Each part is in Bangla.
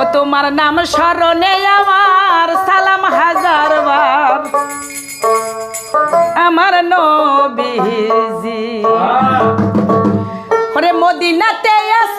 ও তোমার নাম স্মরণে আমার সালাম হাজার বার। আমার নবীজি। ওরে মদিনাতে আস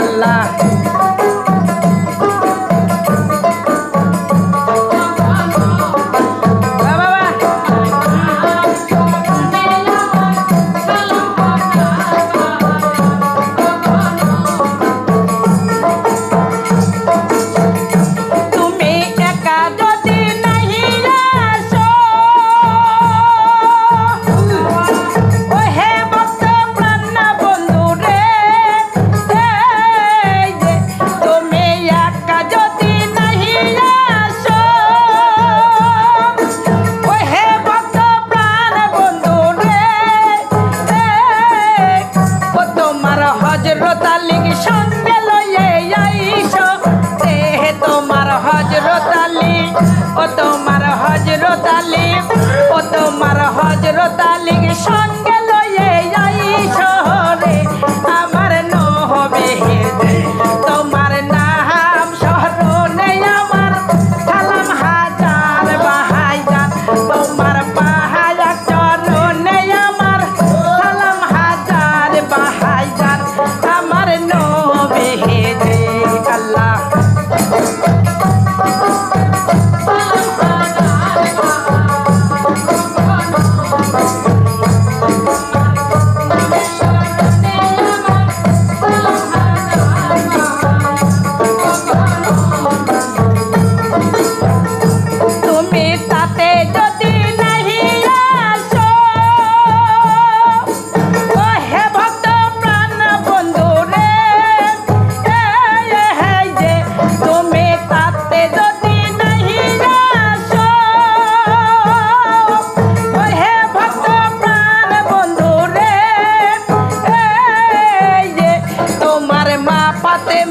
วันลา হজরত আলীর সঙ্গে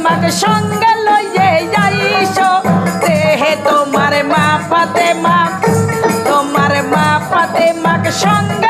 আমার সঙ্গে লইয়ে যাইস তেহে তোমার মা পাতে মা তোমার মা পাতে মাকে সঙ্গে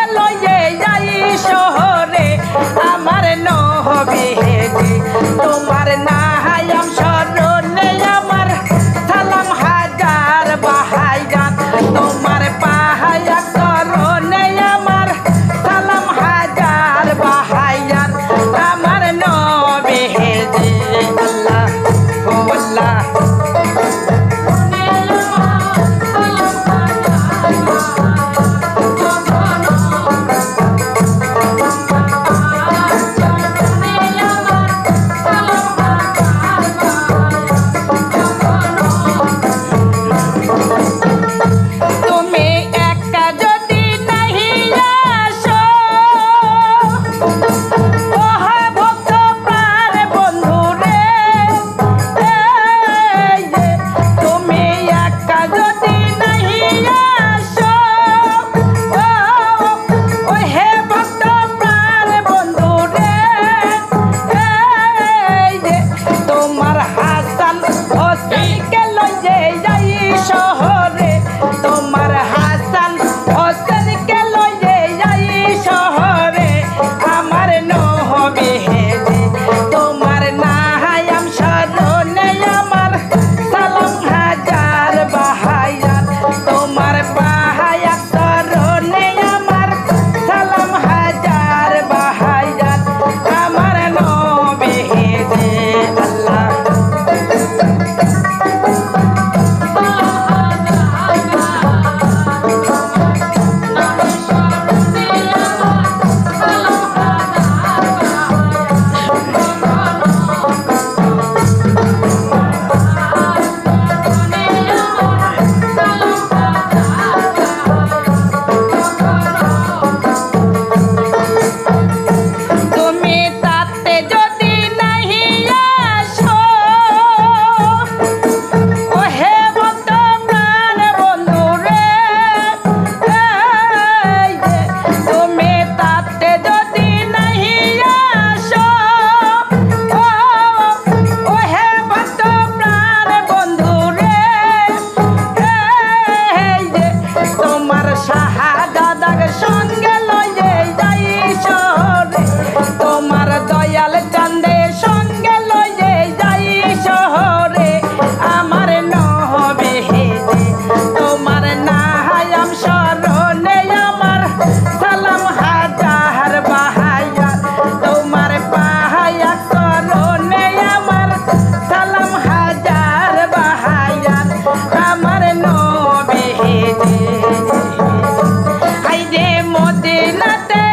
Nothing.